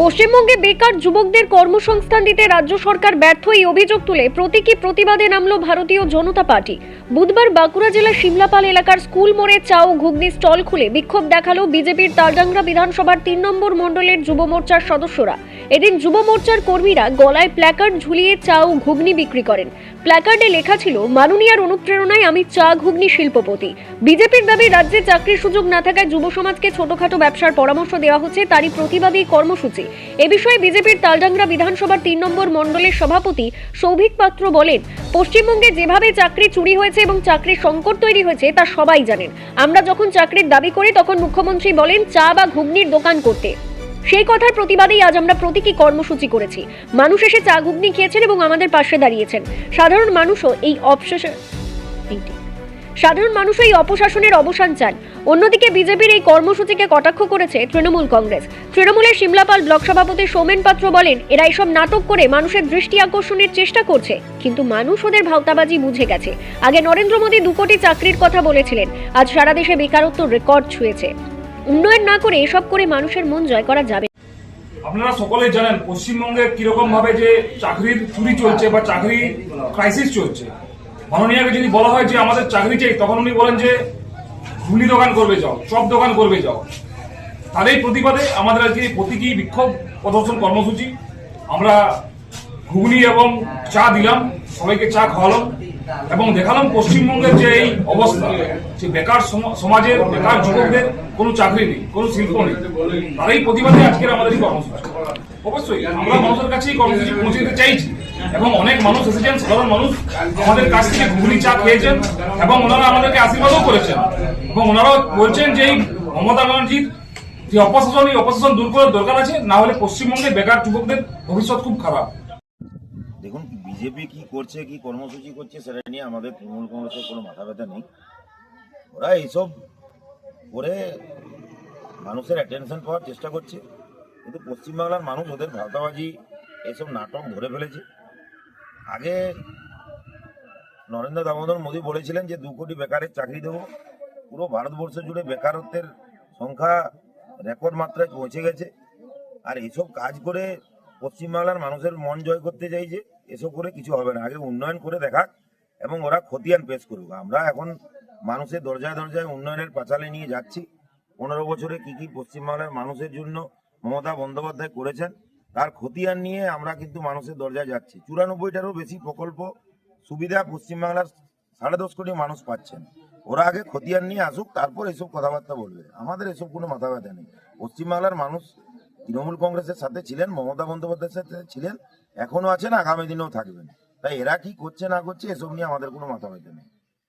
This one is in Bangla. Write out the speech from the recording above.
পশ্চিমবঙ্গে বেকার যুবকদের কর্মসংস্থান দিতে রাজ্য সরকার ব্যর্থ এই অভিযোগ তুলে প্রতীকী প্রতিবাদে নামল ভারতীয় জনতা পার্টি। বুধবার বাঁকুড়া জেলার সিমলাপাল এলাকার স্কুল মোড়ে চা ও ঘুগনি স্টল খুলে বিক্ষোভ দেখাল বিজেপির তালডাংরা বিধানসভার তিন নম্বর মণ্ডলের যুব মোর্চার সদস্যরা। এদিন যুব মোর্চার কর্মীরা গলায় প্ল্যাকার্ড ঝুলিয়ে চা ও ঘুগনি বিক্রি করেন। প্ল্যাকার্ডে লেখা ছিল, মানুনিয়ার অনুপ্রেরণায় আমি চা ঘুগনি শিল্পপতি। বিজেপির দাবি, রাজ্যে চাকরির সুযোগ না থাকায় যুব সমাজকে ছোটখাটো ব্যবসার পরামর্শ দেওয়া হচ্ছে, তারই প্রতিবাদী কর্মসূচি। এ বিষয়ে বিজেপির তালডাংরা বিধানসভার তিন নম্বর মণ্ডলের সভাপতি সৌভিক পাত্র বলেন, পশ্চিমবঙ্গে যেভাবে চাকরি চুরি হয়েছে এবং চাকরির সংকট তৈরি হয়েছে তা সবাই জানেন। আমরা যখন চাকরির দাবি করি, তখন মুখ্যমন্ত্রী বলেন, চা বা ঘুগনির দোকান করতে। সেই কথার প্রতিবাদেই আজ আমরা প্রতীকী কর্মসূচি করেছি। মানুষ এসে চা, ঘুগনি খেয়েছেন এবং আমাদের পাশে দাঁড়িয়েছেন। সাধারণ মানুষও এই অবশেষে। সাধারণ মানুষ এই অপশাসনের অবসান চান। অন্যদিকে বিজেপির এই কর্মসূচিকে কটাক্ষ করেছে তৃণমূল কংগ্রেস। তৃণমূলের সিমলাপাল ব্লক সভাপতি সৌমেন পাত্র বলেন, এরা এসব নাটক করে মানুষের দৃষ্টি আকর্ষণের চেষ্টা করছে, কিন্তু মানুষ ওদের ভাওতাবাজি বুঝে গেছে। আগে নরেন্দ্র মোদী দু কোটি চাকরির কথা বলেছিলেন, আজ সারা দেশে বেকারত্ব রেকর্ড ছুঁয়েছে। উন্নয়ন না করে এসব করে মানুষের মন জয় করা যাবে আপনারা সকলেই জানেন, পশ্চিমবঙ্গে কীরকম ভাবে যে চাকরির চুরি চলছে বা চাকরি ক্রাইসিস চলছে। মাননীয়াকে যদি বলা হয় যে আমাদের চাকরি চাই, তখন উনি বলেন যে ঘুগনি দোকান করবে যাও সব দোকান করবে যাও। এই প্রতিবাদে আমাদের আজকে প্রতীকী বিক্ষোভ প্রদর্শন কর্মসূচি। আমরা ঘুগনি এবং চা দিলাম, সবাইকে চা খাওয়ালাম এবং দেখালাম পশ্চিমবঙ্গের যে এই অবস্থা, যে বেকার সম- সমাজের, বেকার যুবকদের কোনো চাকরি নেই, কোনো শিল্প নেই। তার এই প্রতিবাদে আজকের আমাদের এই কর্মসূচি। অবশ্যই, আমরা মানুষের কাছে কর্মসূচি পৌঁছে দিতে চাইছি। এবং অনেক মানুষ এসেছেন, সাধারণ মানুষ আমাদের কাছ থেকে ঘুগনি চা খেয়েছেন এবং ওনারা আমাদেরকে আশীর্বাদও করেছেন। এবং ওনারা বলছেন যে এই মমতা ব্যানার্জির যে অপশাসন, এই অপশাসন দূর করার দরকার আছে, না হলে পশ্চিমবঙ্গে বেকার যুবকদের ভবিষ্যৎ খুব খারাপ। দেখুন, বিজেপি কি করছে, কি কর্মসূচি করছে, সেটা নিয়ে আমাদের তৃণমূল কংগ্রেসের কোনো মাথা ব্যথা নেই। ওরা এইসব করে মানুষের অ্যাটেনশন পাওয়ার চেষ্টা করছে। কিন্তু পশ্চিমবাংলার মানুষ ওদের ভাতাবাজি এসব নাটক ধরে ফেলেছে। আগে নরেন্দ্র দামোদর মোদী বলেছিলেন যে দু কোটি বেকারের চাকরি দেবো। পুরো ভারতবর্ষ জুড়ে বেকারত্বের সংখ্যা রেকর্ড মাত্রায় পৌঁছে গেছে। আর এসব কাজ করে পশ্চিমবাংলার মানুষের মন জয় করতে চাইছে, এসব করে কিছু হবে না। আগে উন্নয়ন করে দেখাক এবং ওরা খতিয়ান পেশ করুক। আমরা এখন মানুষের দরজায় দরজায় উন্নয়নের পাঁচালে নিয়ে যাচ্ছি। পনেরো বছরে কি কি পশ্চিমবাংলার মানুষের জন্য মমতা বন্দ্যোপাধ্যায় করেছেন তার খতিয়ান নিয়ে আমরা কিন্তু মানুষের দরজায় যাচ্ছি। চুরানব্বইটারও বেশি প্রকল্প সুবিধা পশ্চিমবাংলার সাড়ে দশ কোটি মানুষ পাচ্ছেন। ওরা আগে খতিয়ান নিয়ে আসুক, তারপর এসব কথাবার্তা বলবে। আমাদের এসব কোনো মাথা ব্যথা নেই। পশ্চিমবাংলার মানুষ তৃণমূল কংগ্রেসের সাথে ছিলেন, মমতা বন্দ্যোপাধ্যায়ের সাথে ছিলেন, এখনও আছেন আগামী দিনেও থাকবেন। তাই এরা কি করছে না করছে, এসব নিয়ে আমাদের কোনো মাথা ব্যথা নেই।